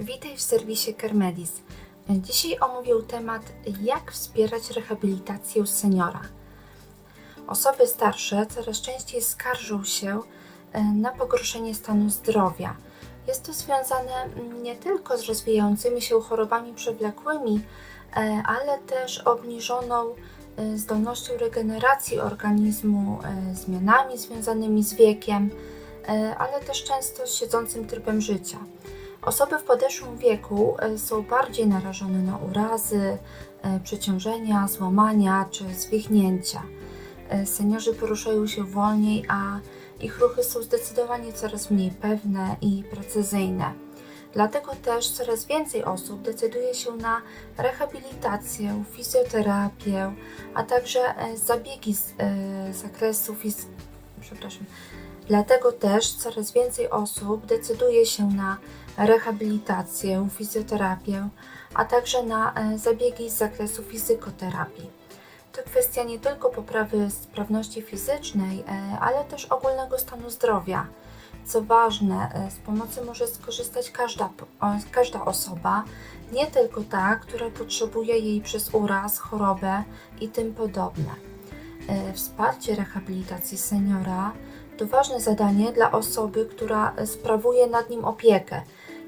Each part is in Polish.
Witaj w serwisie Kermedis. Dzisiaj omówię temat jak wspierać rehabilitację seniora. Osoby starsze coraz częściej skarżą się e, na pogorszenie stanu zdrowia. Jest to związane mm, nie tylko z rozwijającymi się chorobami przewlekłymi, e, ale też obniżoną e, zdolnością regeneracji organizmu, zmianami związanymi z wiekiem, ale też często z siedzącym trybem życia. Osoby w podeszłym wieku e, są bardziej narażone na urazy, e, przeciążenia, złamania czy zwichnięcia. E, Seniorzy poruszają się wolniej, a ich ruchy są zdecydowanie coraz mniej pewne i precyzyjne. Dlatego też coraz więcej osób decyduje się na rehabilitację, fizjoterapię, a także zabiegi z zakresu fiz... przepraszam. Dlatego też coraz więcej osób decyduje się na rehabilitację, fizjoterapię, a także na e, zabiegi z zakresu fizykoterapii. To kwestia nie tylko poprawy sprawności fizycznej, e, ale też ogólnego stanu zdrowia. Co ważne, e, z pomocy może skorzystać każda, każda osoba, nie tylko ta, która potrzebuje jej przez uraz, chorobę i tym podobne. Wsparcie rehabilitacji seniora to ważne zadanie dla osoby, która sprawuje nad nim opiekę.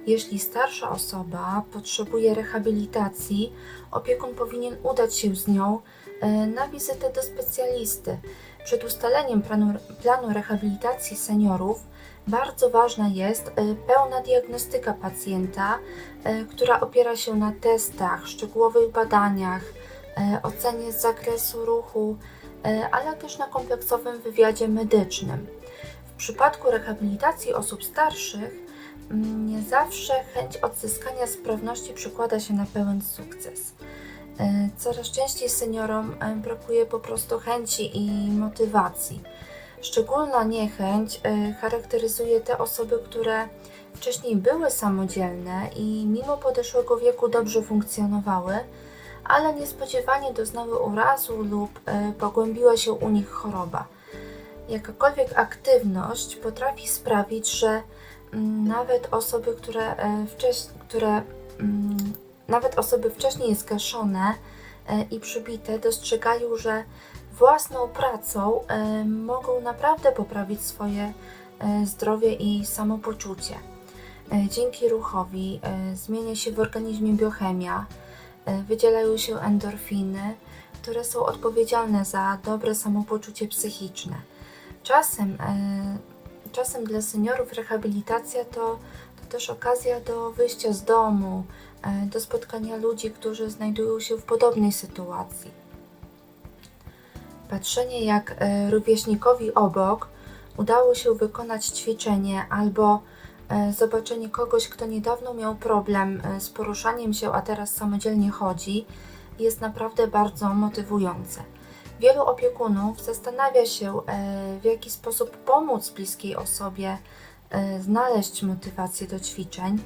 Jeśli starsza osoba potrzebuje rehabilitacji, opiekun powinien udać się z nią e, na wizytę do specjalisty. Przed ustaleniem planu, planu rehabilitacji seniorów bardzo ważna jest e, pełna diagnostyka pacjenta, e, która opiera się na testach, szczegółowych badaniach, ocenie z zakresu ruchu, e, ale też na kompleksowym wywiadzie medycznym. W przypadku rehabilitacji osób starszych mm, nie zawsze chęć odzyskania sprawności przekłada się na pełen sukces. E, Coraz częściej seniorom e, brakuje po prostu chęci i motywacji. Szczególna niechęć e, charakteryzuje te osoby, które wcześniej były samodzielne i mimo podeszłego wieku dobrze funkcjonowały, ale niespodziewanie doznały urazu lub e, pogłębiła się u nich choroba. Jakakolwiek aktywność potrafi sprawić, że mm, nawet osoby, które, e, wcześ, które mm, nawet osoby wcześniej zgaszone e, i przybite dostrzegają, że własną pracą mogą naprawdę poprawić swoje zdrowie i samopoczucie. Dzięki ruchowi zmienia się w organizmie biochemia, wydzielają się endorfiny, które są odpowiedzialne za dobre samopoczucie psychiczne. Czasem, e, czasem dla seniorów rehabilitacja to, to też okazja do wyjścia z domu, e, do spotkania ludzi, którzy znajdują się w podobnej sytuacji. Patrzenie, jak e, rówieśnikowi obok udało się wykonać ćwiczenie, albo e, zobaczenie kogoś, kto niedawno miał problem e, z poruszaniem się, a teraz samodzielnie chodzi, jest naprawdę bardzo motywujące. Wielu opiekunów zastanawia się, e, w jaki sposób pomóc bliskiej osobie e, znaleźć motywację do ćwiczeń.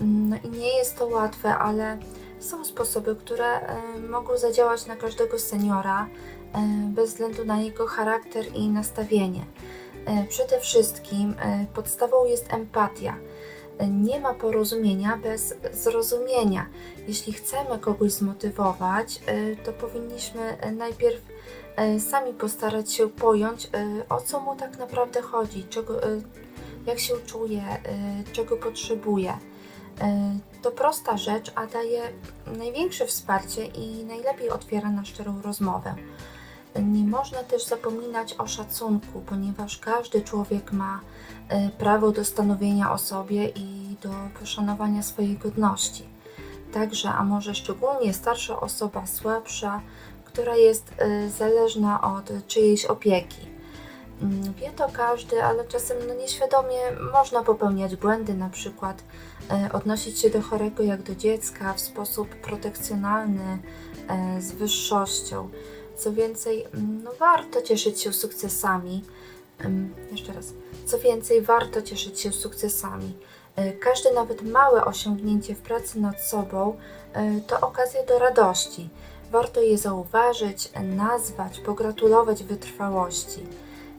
No i nie jest to łatwe, ale są sposoby, które e, mogą zadziałać na każdego seniora e, bez względu na jego charakter i nastawienie. E, Przede wszystkim e, podstawą jest empatia. E, Nie ma porozumienia bez zrozumienia. Jeśli chcemy kogoś zmotywować, to powinniśmy najpierw sami postarać się pojąć, o co mu tak naprawdę chodzi, czego, jak się czuje, czego potrzebuje. To prosta rzecz, a daje największe wsparcie i najlepiej otwiera na szczerą rozmowę. Nie można też zapominać o szacunku, ponieważ każdy człowiek ma e, prawo do stanowienia o sobie i do poszanowania swojej godności. Także, a może szczególnie starsza osoba słabsza, która jest e, zależna od czyjejś opieki. Mm, Wie to każdy, ale czasem no, nieświadomie można popełniać błędy, na przykład e, odnosić się do chorego jak do dziecka w sposób protekcjonalny, z wyższością. Co więcej, no, warto cieszyć się sukcesami. Jeszcze raz. Co więcej, warto cieszyć się sukcesami. E, Każde nawet małe osiągnięcie w pracy nad sobą e, to okazja do radości. Warto je zauważyć, nazwać, pogratulować wytrwałości.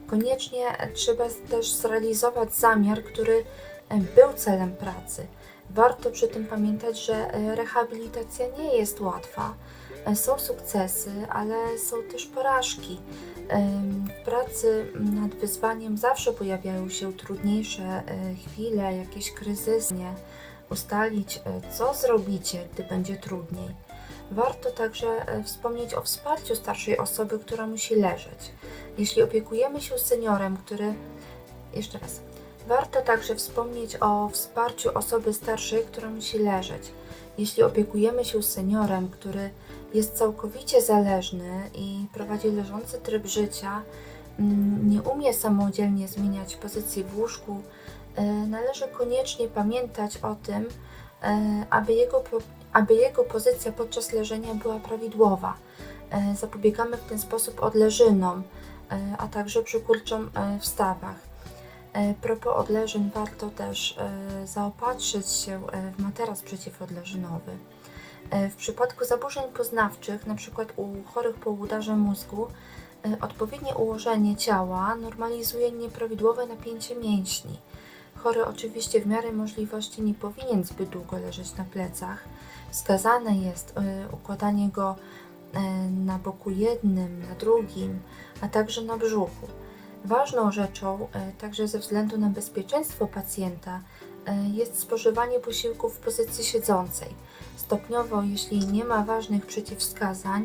Koniecznie trzeba też zrealizować zamiar, który e, był celem pracy. Warto przy tym pamiętać, że rehabilitacja nie jest łatwa. E, Są sukcesy, ale są też porażki. W pracy nad wyzwaniem zawsze pojawiają się trudniejsze e, chwile, jakieś kryzysy. Ustalić, e, co zrobicie, gdy będzie trudniej. Warto także wspomnieć o wsparciu starszej osoby, która musi leżeć. Jeśli opiekujemy się seniorem, który. Jeszcze raz. Warto także wspomnieć o wsparciu osoby starszej, która musi leżeć. Jeśli opiekujemy się seniorem, który jest całkowicie zależny i prowadzi leżący tryb życia, mm, nie umie samodzielnie zmieniać pozycji w łóżku, e, należy koniecznie pamiętać o tym, e, aby jego, aby jego pozycja podczas leżenia była prawidłowa. E, Zapobiegamy w ten sposób odleżynom, a także przykurczom w stawach. Propos odleżyn, warto też zaopatrzyć się w materac przeciwodleżynowy. E, W przypadku zaburzeń poznawczych, np. u chorych po udarze mózgu, e, odpowiednie ułożenie ciała normalizuje nieprawidłowe napięcie mięśni. Chory oczywiście w miarę możliwości nie powinien zbyt długo leżeć na plecach. Wskazane jest e, układanie go na boku jednym, na drugim, a także na brzuchu. Ważną rzeczą, także ze względu na bezpieczeństwo pacjenta, jest spożywanie posiłków w pozycji siedzącej. Stopniowo, jeśli nie ma ważnych przeciwwskazań,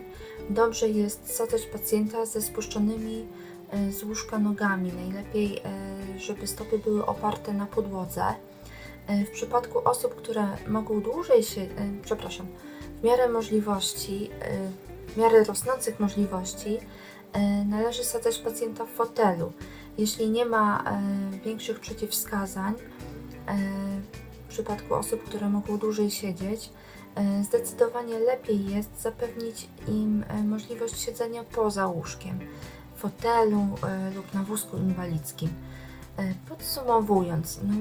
dobrze jest sadzać pacjenta ze spuszczonymi e, z łóżka nogami. Najlepiej, e, żeby stopy były oparte na podłodze. E, W przypadku osób, które mogą dłużej się, przepraszam, w miarę możliwości, w miarę rosnących możliwości, należy sadzać pacjenta w fotelu. Jeśli nie ma większych przeciwwskazań, w przypadku osób, które mogą dłużej siedzieć, zdecydowanie lepiej jest zapewnić im e, możliwość siedzenia poza łóżkiem, w fotelu e, lub na wózku inwalidzkim. E, Podsumowując, no,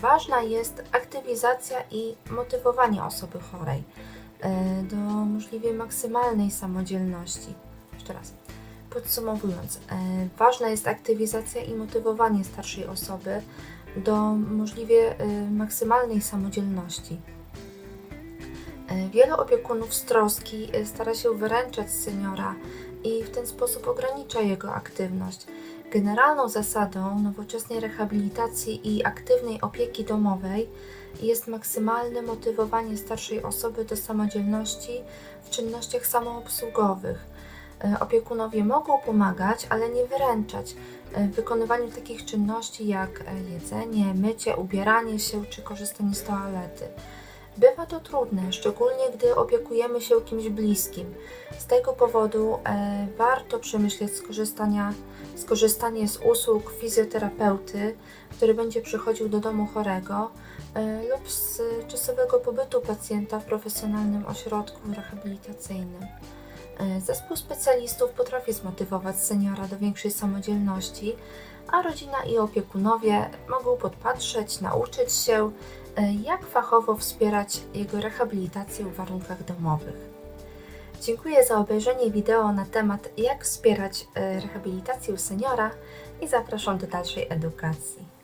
ważna jest aktywizacja i motywowanie osoby chorej e, do możliwie maksymalnej samodzielności. Jeszcze raz. Podsumowując, e, ważna jest aktywizacja i motywowanie starszej osoby do możliwie e, maksymalnej samodzielności. E, Wielu opiekunów z troski e, stara się wyręczać seniora i w ten sposób ogranicza jego aktywność. Generalną zasadą nowoczesnej rehabilitacji i aktywnej opieki domowej jest maksymalne motywowanie starszej osoby do samodzielności w czynnościach samoobsługowych. E, Opiekunowie mogą pomagać, ale nie wyręczać w wykonywaniu takich czynności jak jedzenie, mycie, ubieranie się czy korzystanie z toalety. Bywa to trudne, szczególnie gdy opiekujemy się kimś bliskim. Z tego powodu e, warto przemyśleć skorzystania, skorzystanie z usług fizjoterapeuty, który będzie przychodził do domu chorego e, lub z czasowego pobytu pacjenta w profesjonalnym ośrodku rehabilitacyjnym. E, Zespół specjalistów potrafi zmotywować seniora do większej samodzielności, a rodzina i opiekunowie mogą podpatrzeć, nauczyć się, jak fachowo wspierać jego rehabilitację w warunkach domowych. Dziękuję za obejrzenie wideo na temat jak wspierać e, rehabilitację seniora i zapraszam do dalszej edukacji.